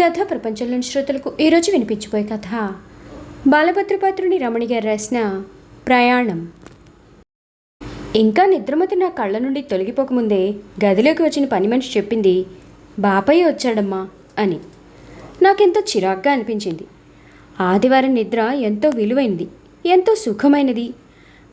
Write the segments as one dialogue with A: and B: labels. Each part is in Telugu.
A: కథ ప్రపంచంలోని శ్రోతలకు ఈరోజు వినిపించిపోయే కథ. బాలభద్రపాత్రుని రమణి గారు రాసిన ప్రయాణం. ఇంకా నిద్రమతి నా కళ్ళ నుండి తొలగిపోకముందే గదిలోకి వచ్చిన పని మనిషి చెప్పింది బాపయ్య వచ్చాడమ్మా అని. నాకెంతో చిరాగ్గా అనిపించింది. ఆదివారం నిద్ర ఎంతో విలువైనది ఎంతో సుఖమైనది.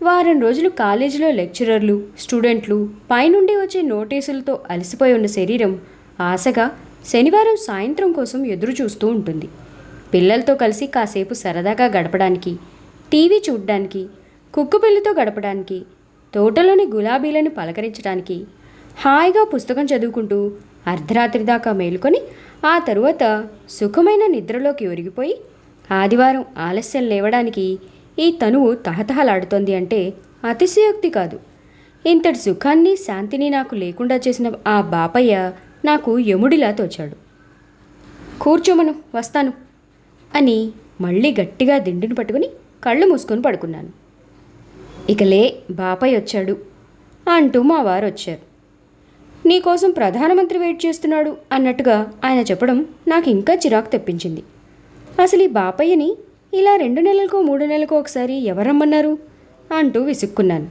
A: వారం రోజులు కాలేజీలో లెక్చరర్లు స్టూడెంట్లు పైనుండి వచ్చే నోటీసులతో అలసిపోయి ఉన్న శరీరం ఆశగా శనివారం సాయంత్రం కోసం ఎదురు చూస్తూ ఉంటుంది. పిల్లలతో కలిసి కాసేపు సరదాగా గడపడానికి టీవీ చూడ్డానికి కుక్కపిల్లతో గడపడానికి తోటలోని గులాబీలను పలకరించడానికి హాయిగా పుస్తకం చదువుకుంటూ అర్ధరాత్రి దాకా మేలుకొని ఆ తరువాత సుఖమైన నిద్రలోకి ఒరిగిపోయి ఆదివారం ఆలస్యం లేవడానికి ఈ తనువు తహతహలాడుతోంది అంటే అతిశయోక్తి కాదు. ఇంతటి సుఖాన్ని శాంతిని నాకు లేకుండా చేసిన ఆ బాపయ్య నాకు యముడిలా తోచాడు. కూర్చోమను వస్తాను అని మళ్ళీ గట్టిగా దిండును పట్టుకుని కళ్ళు మూసుకొని పడుకున్నాను. ఇకలే బాపయ్య వచ్చాడు అంటూ మా వారు వచ్చారు. నీకోసం ప్రధానమంత్రి వెయిట్ చేస్తున్నాడు అన్నట్టుగా ఆయన చెప్పడం నాకు ఇంకా చిరాకు తెప్పించింది. అసలు ఈ బాపయ్యని ఇలా రెండు నెలలకో మూడు నెలలకో ఒకసారి ఎవరమ్మన్నారు అంటూ విసుక్కున్నాను.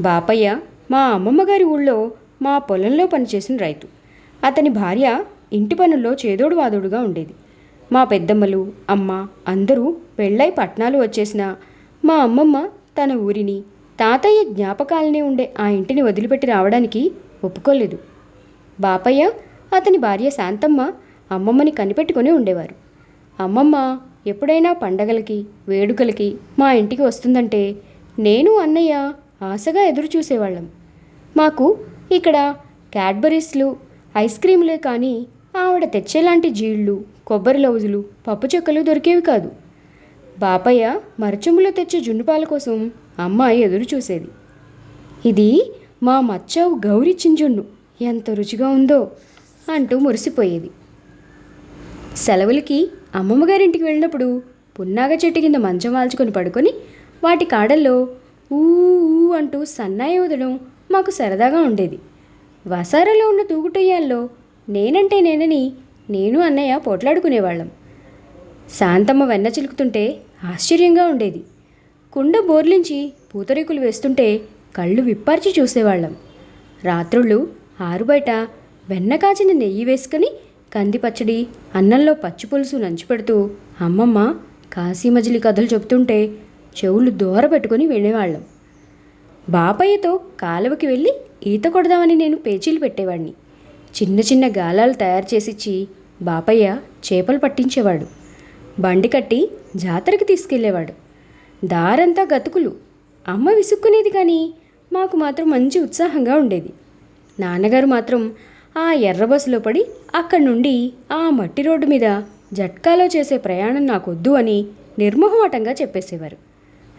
A: బాపయ్య మా అమ్మమ్మ గారి ఊళ్ళో మా పొలంలో పనిచేసిన రైతు. అతని భార్య ఇంటి పనుల్లో చేదోడు వాదోడుగా ఉండేది. మా పెద్దమ్మలు అమ్మ అందరూ పెళ్ళై పట్నాలు వచ్చేసిన మా అమ్మమ్మ తన ఊరిని తాతయ్య జ్ఞాపకాలనే ఉండే ఆ ఇంటిని వదిలిపెట్టి రావడానికి ఒప్పుకోలేదు. బాపయ్య అతని భార్య శాంతమ్మ అమ్మమ్మని కనిపెట్టుకొని ఉండేవారు. అమ్మమ్మ ఎప్పుడైనా పండగలకి వేడుకలకి మా ఇంటికి వస్తుందంటే నేను అన్నయ్య ఆశగా ఎదురు చూసేవాళ్ళం మాకు ఇక్కడ క్యాడ్బరీస్లు ఐస్ క్రీములే కానీ ఆవిడ తెచ్చేలాంటి జీళ్ళు కొబ్బరి లౌజులు పప్పు చెక్కలు దొరికేవి కాదు. బాపయ్య మరచుములో తెచ్చే జున్నుపాల కోసం అమ్మాయి ఎదురు చూసేది. ఇది మా మచ్చావు గౌరి చింజున్ను ఎంత రుచిగా ఉందో అంటూ మురిసిపోయేది. సెలవులకి అమ్మమ్మగారింటికి వెళ్ళినప్పుడు పున్నాగ చెట్టు కింద మంచం వాల్చుకొని పడుకొని వాటి కాడల్లో ఊ ఊ అంటూ సన్నాయి ఊదడం మాకు సరదాగా ఉండేది. వసారాలో ఉన్న తూగుటయ్యాల్లో నేనంటే నేనని నేను అన్నయ్య పోట్లాడుకునేవాళ్ళం. శాంతమ్మ వెన్న చిలుకుతుంటే ఆశ్చర్యంగా ఉండేది. కుండ బోర్లించి పూతరేకులు వేస్తుంటే కళ్ళు విప్పార్చి చూసేవాళ్ళం. రాత్రుళ్ళు ఆరుబయట వెన్న కాచిన నెయ్యి వేసుకుని కంది పచ్చడి అన్నంలో పచ్చి పులుసు నంచి పెడుతూ అమ్మమ్మ కాశీమజిలి కథలు చెబుతుంటే చెవులు దూర పెట్టుకుని వినేవాళ్ళం బాపయ్యతో కాలువకి వెళ్ళి ఈత కొడదామని నేను పేచీలు పెట్టేవాడిని. చిన్న చిన్న గాలాలు తయారు చేసిచ్చి బాపయ్య చేపలు పట్టించేవాడు. బండి కట్టి జాతరకి తీసుకెళ్ళేవాడు. దారంతా గతుకులు. అమ్మ విసుక్కునేది కానీ మాకు మాత్రం మంచి ఉత్సాహంగా ఉండేది. నాన్నగారు మాత్రం ఆ ఎర్ర బస్సులో పడి అక్కడి నుండి ఆ మట్టి రోడ్డు మీద జట్కాలో చేసే ప్రయాణం నాకొద్దు అని నిర్మోహమాటంగా చెప్పేసేవారు.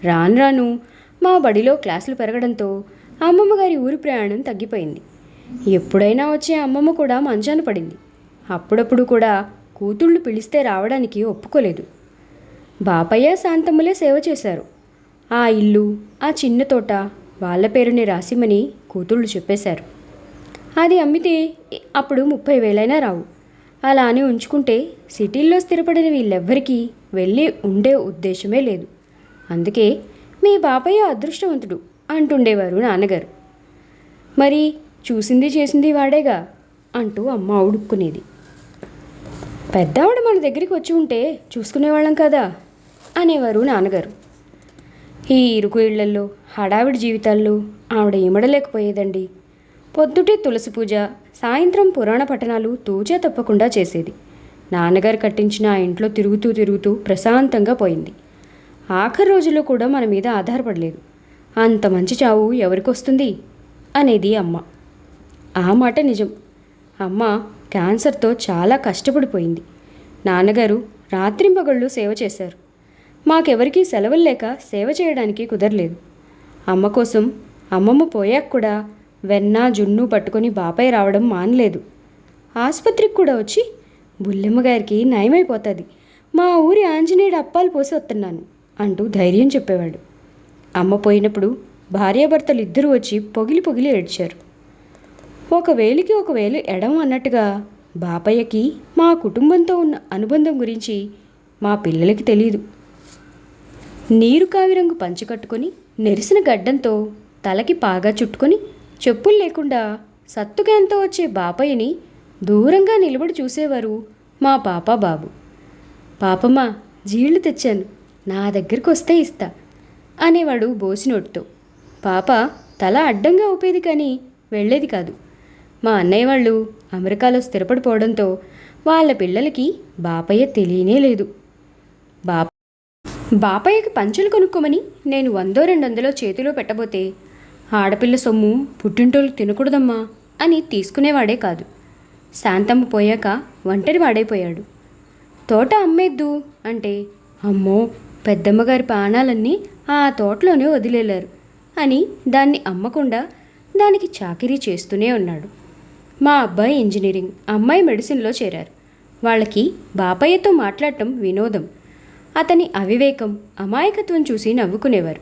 A: రాను రాను మా బడిలో క్లాసులు పెరగడంతో అమ్మమ్మ గారి ఊరి ప్రయాణం తగ్గిపోయింది. ఎప్పుడైనా వచ్చే అమ్మమ్మ కూడా మంచాన పడింది. అప్పుడప్పుడు కూడా కూతుళ్ళు పిలిస్తే రావడానికి ఒప్పుకోలేదు. బాపయ్య శాంతమ్మలే సేవ చేశారు. ఆ ఇల్లు ఆ చిన్న తోట వాళ్ళ పేరుని రాసిమని కూతుళ్ళు చెప్పేశారు. అది అమ్మితే అప్పుడు ముప్పై వేలైనా రావు. అలా అని ఉంచుకుంటే సిటీల్లో స్థిరపడిన వీళ్ళెవ్వరికీ వెళ్ళి ఉండే ఉద్దేశమే లేదు. అందుకే మీ బాపయ్య అదృష్టవంతుడు అంటుండేవారు నాన్నగారు. మరి చూసింది చేసింది వాడేగా అంటూ అమ్మ ఉడుక్కునేది. పెద్దావిడ మన దగ్గరికి వచ్చి ఉంటే చూసుకునేవాళ్ళం కదా అనేవారు నాన్నగారు. ఈ ఇరుకు ఇళ్ళల్లో హడావిడి జీవితాల్లో ఆవిడ ఇమడలేకపోయేదండి పొద్దుటే తులసి పూజ సాయంత్రం పురాణ పఠనాలు తూచే తప్పకుండా చేసేది. నాన్నగారు కట్టించిన ఆ ఇంట్లో తిరుగుతూ తిరుగుతూ ప్రశాంతంగా పోయింది. ఆఖరి రోజుల్లో కూడా మన మీద ఆధారపడలేదు. అంత మంచి చావు ఎవరికొస్తుంది అనేది అమ్మ. ఆ మాట నిజం. అమ్మ క్యాన్సర్తో చాలా కష్టపడిపోయింది. నాన్నగారు రాత్రింపగళ్ళు సేవ చేశారు. మాకెవరికీ సెలవులు లేక సేవ చేయడానికి కుదరలేదు. అమ్మ కోసం అమ్మమ్మ పోయాక కూడా వెన్న జున్ను పట్టుకొని బాపై రావడం మానలేదు. ఆసుపత్రికి కూడా వచ్చి బుల్లెమ్మ గారికి నయమైపోతుంది. మా ఊరి ఆంజనేయుడు అప్పాలు పోసి వస్తున్నాను. అంటూ ధైర్యం చెప్పేవాడు. అమ్మ పోయినప్పుడు భార్యాభర్తలు ఇద్దరూ వచ్చి పొగిలి పొగిలి ఏడ్చారు. ఒకవేళకి ఒకవేళ ఎడం అన్నట్టుగా బాపయ్యకి మా కుటుంబంతో ఉన్న అనుబంధం గురించి మా పిల్లలకి తెలియదు నీరు కావిరంగు పంచి కట్టుకొని నెరిసిన గడ్డంతో తలకి పాగా చుట్టుకొని చెప్పులు లేకుండా సత్తుకేంతో వచ్చే బాపయ్యని దూరంగా నిలబడి చూసేవారు మా పాప బాబు. పాపమ్మ జీళ్ళు తెచ్చాను. నా దగ్గరికి వస్తే ఇస్తా అనేవాడు బోసినోటితో పాప తల అడ్డంగా ఊపేది కానీ వెళ్ళేది కాదు. మా అన్నయ్య వాళ్ళు అమెరికాలో స్థిరపడిపోవడంతో వాళ్ళ పిల్లలకి బాపయ్య తెలియనే లేదు. బాప బాపయ్యకి పంచులు కొనుక్కోమని నేను వందో రెండు వందలో చేతిలో పెట్టబోతే ఆడపిల్ల సొమ్ము పుట్టింటోళ్ళు తినకూడదమ్మా అని తీసుకునేవాడే కాదు. శాంతమ్మ పోయాక ఒంటరి వాడైపోయాడు. తోట అమ్మేద్దు అంటే అమ్మో పెద్దమ్మగారి ప్రాణాలన్నీ ఆ తోటలోనే వదిలేలారు అని దాన్ని అమ్మకుండా దానికి చాకిరీ చేస్తూనే ఉన్నాడు. మా అబ్బాయి ఇంజనీరింగ్ అమ్మాయి మెడిసిన్లో చేరారు. వాళ్ళకి బాపయ్యతో మాట్లాడటం వినోదం. అతని అవివేకం అమాయకత్వం చూసి నవ్వుకునేవారు.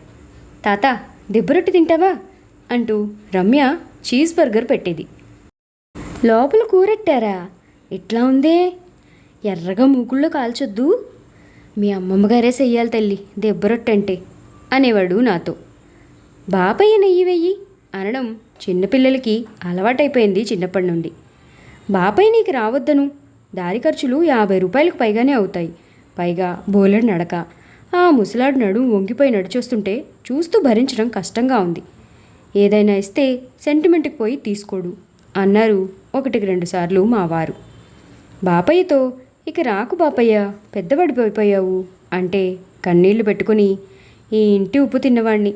A: తాత దిబ్బరొట్టి తింటావా? అంటూ రమ్య చీజ్ బర్గర్ పెట్టేది. లోపల కూరెట్టారా? ఇట్లా ఉందే? ఎర్రగా మూకుల్లో కాల్చొద్దు. మీ అమ్మమ్మగారే చెయ్యాలి తల్లి దెబ్బరొట్టంటే అనేవాడు నాతో. బాపయ్య నెయ్యి వెయ్యి అనడం చిన్నపిల్లలకి అలవాటైపోయింది చిన్నప్పటి నుండి. బాపయ్య నీకు రావద్దను. దారి ఖర్చులు యాభై రూపాయలకు పైగానే అవుతాయి. పైగా బోలెడు నడక. ఆ ముసలాడు నడు వంగిపోయి నడిచొస్తుంటే చూస్తూ భరించడం కష్టంగా ఉంది. ఏదైనా ఇస్తే సెంటిమెంట్కి పోయి తీసుకోడు అన్నారు ఒకటికి రెండుసార్లు మావారు మా వారు. బాపయ్యతో ఇక రాకు బాపయ్య పెద్దబడిపోయిపోయావు అంటే కన్నీళ్ళు పెట్టుకుని ఈ ఇంటి ఉప్పు తిన్నవాణ్ణి.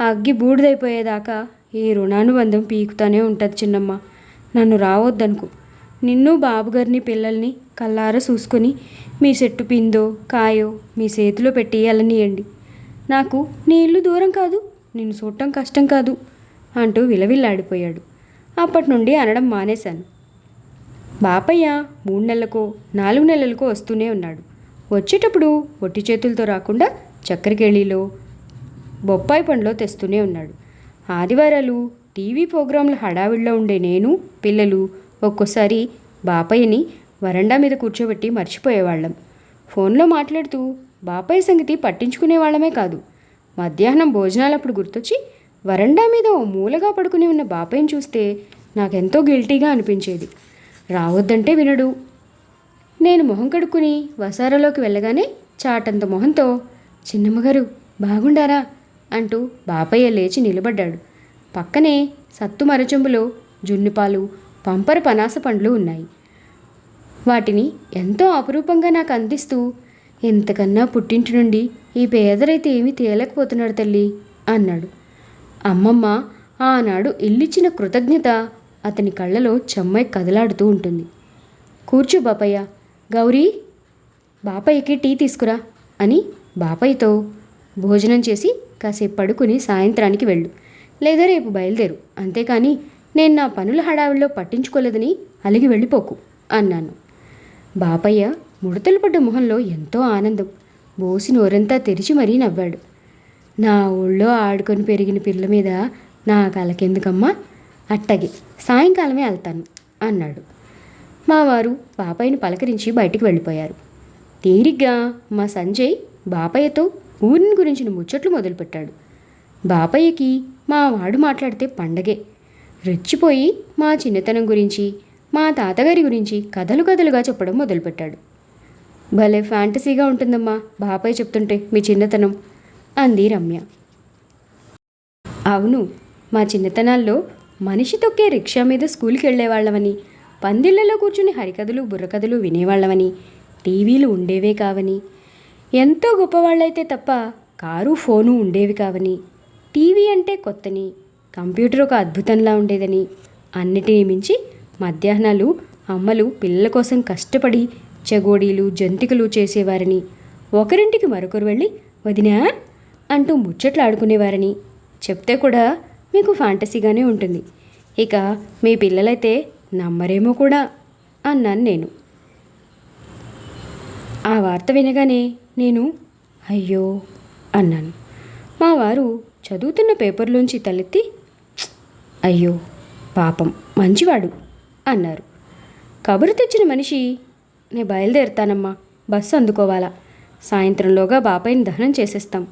A: అగ్గి బూడిదైపోయేదాకా ఈ రుణానుబంధం పీకుతానే ఉంటుంది చిన్నమ్మ. నన్ను రావద్దనుకు. నిన్ను బాబుగారిని పిల్లల్ని కల్లారా చూసుకొని మీ చెట్టు పిందో కాయో మీ చేతిలో పెట్టి వెళ్ళనియండి నాకు నీ ఇల్లు దూరం కాదు నిన్ను చూడటం కష్టం కాదు అంటూ విలవిల్లాడిపోయాడు. అప్పటి నుండి అనడం మానేశాను. బాపయ్య మూడు నెలలకో నాలుగు నెలలకో వస్తూనే ఉన్నాడు. వచ్చేటప్పుడు ఒట్టి చేతులతో రాకుండా చక్కెరకేళిలో బొప్పాయి పండ్లో తెస్తూనే ఉన్నాడు. ఆదివారాలు టీవీ ప్రోగ్రాంల హడావిడిలో ఉండే నేను పిల్లలు ఒక్కోసారి బాపయ్యని వరండా మీద కూర్చోబెట్టి మర్చిపోయేవాళ్ళం. ఫోన్లో మాట్లాడుతూ బాపయ్య సంగతి పట్టించుకునేవాళ్ళమే కాదు. మధ్యాహ్నం భోజనాలప్పుడు గుర్తొచ్చి వరండా మీద ఓ మూలగా పడుకుని ఉన్న బాపయ్యని చూస్తే నాకెంతో గిల్టీగా అనిపించేది. రావద్దంటే వినడు. నేను మొహం కడుక్కుని వసారాలోకి వెళ్ళగానే చాటంత మొహంతో చిన్నమ్మగారు బాగుండారా? అంటూ బాపయ్య లేచి నిలబడ్డాడు. పక్కనే సత్తు మరచెంబులో జున్నుపాలు పంపర పనాస పండ్లు ఉన్నాయి. వాటిని ఎంతో అపురూపంగా నాకు అందిస్తూ ఎంతకన్నా పుట్టింటి నుండి ఈ పేదరైతే ఏమీ తేలేకపోతున్నాడు తల్లి అన్నాడు. అమ్మమ్మ ఆనాడు ఇల్లిచ్చిన కృతజ్ఞత అతని కళ్ళలో చెమ్మాయి కదలాడుతూ ఉంటుంది. కూర్చో బాపయ్య. గౌరీ! బాపయ్యకి టీ తీసుకురా అని బాపయ్యతో భోజనం చేసి కాసేపు పడుకుని సాయంత్రానికి వెళ్ళు. లేదా రేపు బయలుదేరు. అంతేకాని నేను నా పనుల హడావిడిలో పట్టించుకోలేదని అలిగి వెళ్ళిపోకు అన్నాను. బాపయ్య ముడతలు పడ్డ మొహంలో ఎంతో ఆనందం. బోసి నోరంతా తెరిచి మరీ నవ్వాడు. నా ఊళ్ళో ఆడుకొని పెరిగిన పిల్ల మీద నా కలకెందుకమ్మా? అట్టగే సాయంకాలమే వెళ్తాను అన్నాడు. మా వారు బాపయ్యను పలకరించి బయటికి వెళ్ళిపోయారు. తీరిగ్గా మా సంజయ్ బాపయ్యతో ఊరిని గురించిన ముచ్చట్లు మొదలుపెట్టాడు. బాపయ్యకి మా వాడు మాట్లాడితే పండగే. రెచ్చిపోయి మా చిన్నతనం గురించి మా తాతగారి గురించి కథలు కథలుగా చెప్పడం మొదలుపెట్టాడు. భలే ఫ్యాంటసీగా ఉంటుందమ్మా బాపయ్య చెప్తుంటే మీ చిన్నతనం అంది రమ్య. అవును మా చిన్నతనాల్లో మనిషి తొక్కే రిక్షా మీద స్కూల్కి వెళ్ళేవాళ్ళమని పందిళ్ళలో కూర్చుని హరికథలు బుర్రకథలు వినేవాళ్ళమని టీవీలు ఉండేవే కావని. ఎంతో గొప్పవాళ్ళైతే తప్ప కారు ఫోను ఉండేవి కావని. టీవీ అంటే కొత్తని కంప్యూటర్ ఒక అద్భుతంలా ఉండేదని. అన్నిటినీ మించి మధ్యాహ్నాలు అమ్మలు పిల్లల కోసం కష్టపడి చెగోడీలు జంతికలు చేసేవారని. ఒకరింటికి మరొకరు వెళ్ళి వదినా అంటూ ముచ్చట్లు ఆడుకునేవారని చెప్తే కూడా మీకు ఫ్యాంటసీగానే ఉంటుంది. ఇక మీ పిల్లలైతే నమ్మరేమో కూడా అన్నాను నేను. ఆ వార్త వినగానే నేను అయ్యో అన్నాను. మా వారు చదువుతున్న పేపర్లోంచి తలెత్తి అయ్యో పాపం మంచివాడు అన్నారు. కబురు తెచ్చిన మనిషి నేను బయలుదేరుతానమ్మా బస్సు అందుకోవాలా. సాయంత్రంలోగా బాబాయిని దహనం చేసేస్తాం.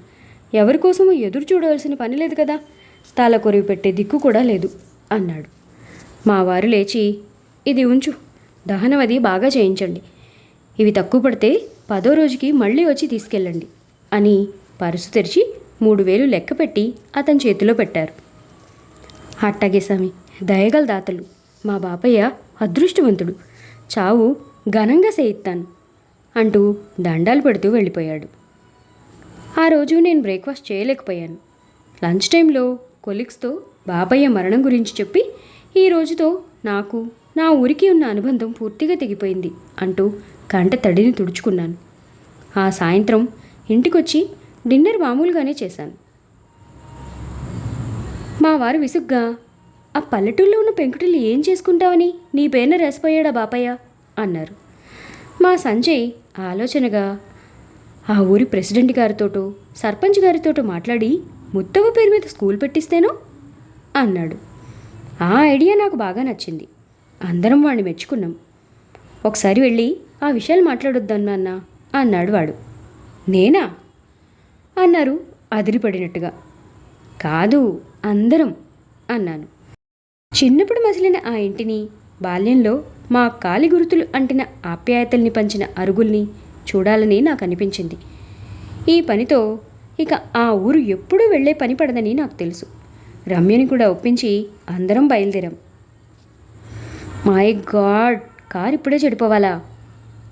A: ఎవరి కోసమూ ఎదురు చూడవలసిన పని లేదు కదా. తల కొరివి పెట్టే దిక్కు కూడా లేదు అన్నాడు. మా వారు లేచి ఇది ఉంచు దహనం అది బాగా చేయించండి. ఇవి తక్కువ పడితే పదో రోజుకి మళ్ళీ వచ్చి తీసుకెళ్ళండి అని పరుసు తెరిచి మూడు వేలు లెక్క పెట్టి అతని చేతిలో పెట్టారు. అట్టగే స్వామి దయగల దాతలు మా బాపయ్య అదృష్టవంతుడు చావు ఘనంగా సేయిత్తాను అంటూ దండాలు పెడుతూ వెళ్ళిపోయాడు. ఆ రోజు నేను బ్రేక్ఫాస్ట్ చేయలేకపోయాను. లంచ్ టైంలో కొలిక్స్తో బాబయ్య మరణం గురించి చెప్పి ఈ రోజుతో నాకు నా ఊరికి ఉన్న అనుబంధం పూర్తిగా తెగిపోయింది అంటూ కంట తడిని తుడుచుకున్నాను. ఆ సాయంత్రం ఇంటికొచ్చి డిన్నర్ మామూలుగానే చేశాను. మా వారు విసుగ్గా ఆ పల్లెటూళ్ళలో ఉన్న పెంకుటిల్లు ఏం చేసుకుంటావని నీ పేరున రెసిపోయాడా బాపయ్య? అన్నారు. మా సంజయ్ ఆలోచనగా ఆ ఊరి ప్రెసిడెంట్ గారితోటో సర్పంచ్ గారితోటో మాట్లాడి ముత్తవ పేరు మీద స్కూల్ పెట్టిస్తేనో? అన్నాడు. ఆ ఐడియా నాకు బాగా నచ్చింది. అందరం వాడిని మెచ్చుకున్నాం. ఒకసారి వెళ్ళి ఆ విషయాలు మాట్లాడొద్దన్నా నాన్న అన్నాడు వాడు. నేనా? అన్నారు అదిరిపడినట్టుగా. కాదు అందరం అన్నాను. చిన్నప్పుడు మసిలిన ఆ ఇంటిని బాల్యంలో మా కాలి గురుతులు అంటిన ఆప్యాయతల్ని పంచిన అరుగుల్ని చూడాలని నాకు అనిపించింది. ఈ పనితో ఇక ఆ ఊరు ఎప్పుడూ వెళ్ళే పని పడదని నాకు తెలుసు. రమ్యని కూడా ఒప్పించి అందరం బయలుదేరాం. మై గాడ్ కార్ ఇప్పుడే చెడిపోవాలా?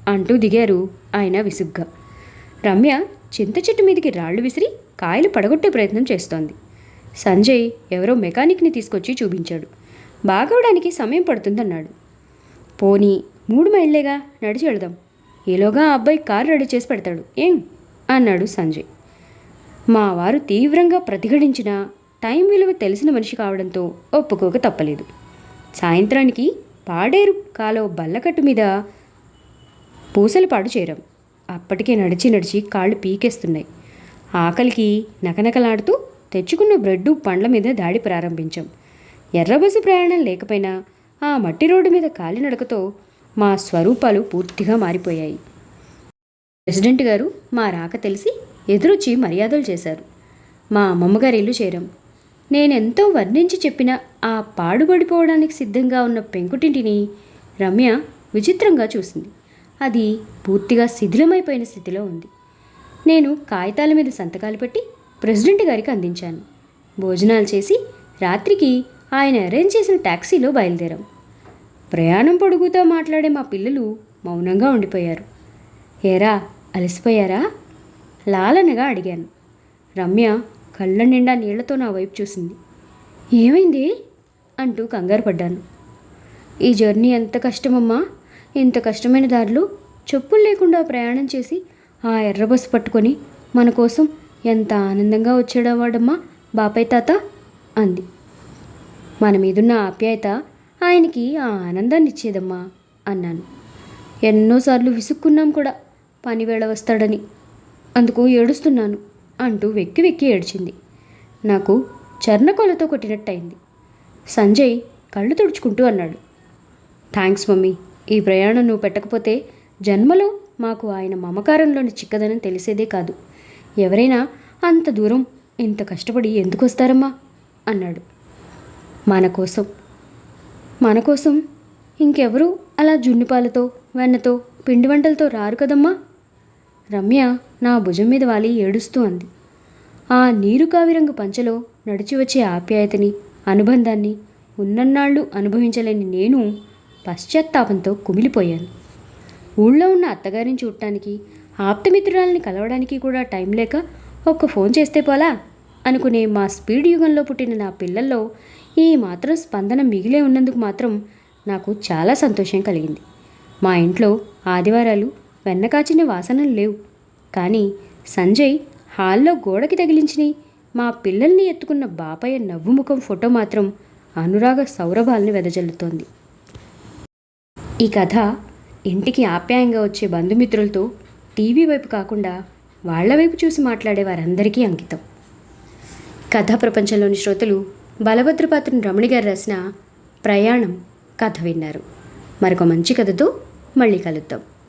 A: అంటూ దిగారు ఆయన విసుగ్గా. రమ్య చింత చెట్టు మీదకి రాళ్ళు విసిరి కాయలు పడగొట్టే ప్రయత్నం చేస్తోంది. సంజయ్ ఎవరో మెకానిక్ని తీసుకొచ్చి చూపించాడు. బాగవడానికి సమయం పడుతుందన్నాడు. పోనీ మూడు మైళ్ళేగా నడిచి వెళదాం. ఈలోగా ఆ అబ్బాయి కారు రెడీ చేసి పెడతాడు. ఏం? అన్నాడు సంజయ్. మా వారు తీవ్రంగా ప్రతిఘటించిన టైం విలువ తెలిసిన మనిషి కావడంతో ఒప్పుకోక తప్పలేదు. సాయంత్రానికి పాడేరు కాలో బల్లకట్టు మీద పూసలు పాడు చేరాం. అప్పటికే నడిచి నడిచి కాళ్ళు పీకేస్తున్నాయి. ఆకలికి నకనకలాడుతూ తెచ్చుకున్న బ్రెడ్డు పండ్ల మీద దాడి ప్రారంభించాం. ఎర్రబస్సు ప్రయాణం లేకపోయినా ఆ మట్టి రోడ్డు మీద కాలినడకతో మా స్వరూపాలు పూర్తిగా మారిపోయాయి. ప్రెసిడెంట్ గారు మా రాక తెలిసి ఎదురొచ్చి మర్యాదలు చేశారు. మా అమ్మమ్మగారి ఇల్లు చేరాం. నేనెంతో వర్ణించి చెప్పిన ఆ పాడుబడిపోవడానికి సిద్ధంగా ఉన్న పెంకుటింటిని రమ్య విచిత్రంగా చూసింది. అది పూర్తిగా శిథిలమైపోయిన స్థితిలో ఉంది. నేను కాగితాల మీద సంతకాలు పెట్టి ప్రెసిడెంట్ గారికి అందించాను. భోజనాలు చేసి రాత్రికి ఆయన అరేంజ్ చేసిన ట్యాక్సీలో బయలుదేరాం. ప్రయాణం పొడుగుతో మాట్లాడే మా పిల్లలు మౌనంగా ఉండిపోయారు. ఏరా అలసిపోయారా? లాలనగా అడిగాను. రమ్య కళ్ళ నిండా నీళ్ళతో నా వైపు చూసింది. ఏమైంది? అంటూ కంగారు పడ్డాను. ఈ జర్నీ ఎంత కష్టమమ్మా? ఇంత కష్టమైన దారిలో చెప్పులు లేకుండా ప్రయాణం చేసి ఆ ఎర్ర బస్సు పట్టుకొని మన కోసం ఎంత ఆనందంగా వచ్చాడా వాడమ్మా? తాత? అంది. మన మీదున్న ఆప్యాయత ఆయనకి ఆ ఆనందాన్ని ఇచ్చేదమ్మా అన్నాను. ఎన్నోసార్లు విసుక్కున్నాం కూడా పనివేళ వస్తాడని. అందుకు ఏడుస్తున్నాను అంటూ వెక్కి వెక్కి ఏడ్చింది. నాకు చర్ణకోలతో కొట్టినట్టయింది. సంజయ్ కళ్ళు తుడుచుకుంటూ అన్నాడు. థ్యాంక్స్ మమ్మీ ఈ ప్రయాణం నువ్వు పెట్టకపోతే జన్మలో మాకు ఆయన మమకారంలోని చిక్కదనం తెలిసేదే కాదు. ఎవరైనా అంత దూరం ఇంత కష్టపడి ఎందుకు వస్తారమ్మా అన్నాడు. మన కోసం. మన కోసం ఇంకెవరూ అలా జున్నుపాలతో వెన్నతో పిండి వంటలతో రారు కదమ్మా? రమ్య నా భుజం మీద వాలి ఏడుస్తూ అంది. ఆ నీరు కావిరంగు పంచలో నడిచి వచ్చే ఆప్యాయతని అనుబంధాన్ని ఉన్నన్నాళ్ళు అనుభవించలేని నేను పశ్చాత్తాపంతో కుమిలిపోయాను. ఊళ్ళో ఉన్న అత్తగారిని చూడటానికి ఆప్తమిత్రురాలని కలవడానికి కూడా టైం లేక ఒక్క ఫోన్ చేస్తే పోలా? అనుకునే మా స్పీడ్ యుగంలో పుట్టిన నా పిల్లల్లో ఈ మాత్రం స్పందన మిగిలే ఉన్నందుకు మాత్రం నాకు చాలా సంతోషం కలిగింది. మా ఇంట్లో ఆదివారాలు వెన్నకాచిన వాసనలు లేవు. కానీ సంజయ్ హాల్లో గోడకి తగిలించిన మా పిల్లల్ని ఎత్తుకున్న బాపయ్య నవ్వుముఖం ఫోటో మాత్రం అనురాగ సౌరభాల్ని వెదజల్లుతోంది. ఈ కథ ఇంటికి ఆప్యాయంగా వచ్చే బంధుమిత్రులతో టీవీ వైపు కాకుండా వాళ్ళ వైపు చూసి మాట్లాడే వారందరికీ అంకితం. కథా ప్రపంచంలోని శ్రోతలు బలభద్రపాత్రుని రమణి గారు రాసిన ప్రయాణం కథ విన్నారు. మరొక మంచి కథతో మళ్ళీ కలుద్దాం.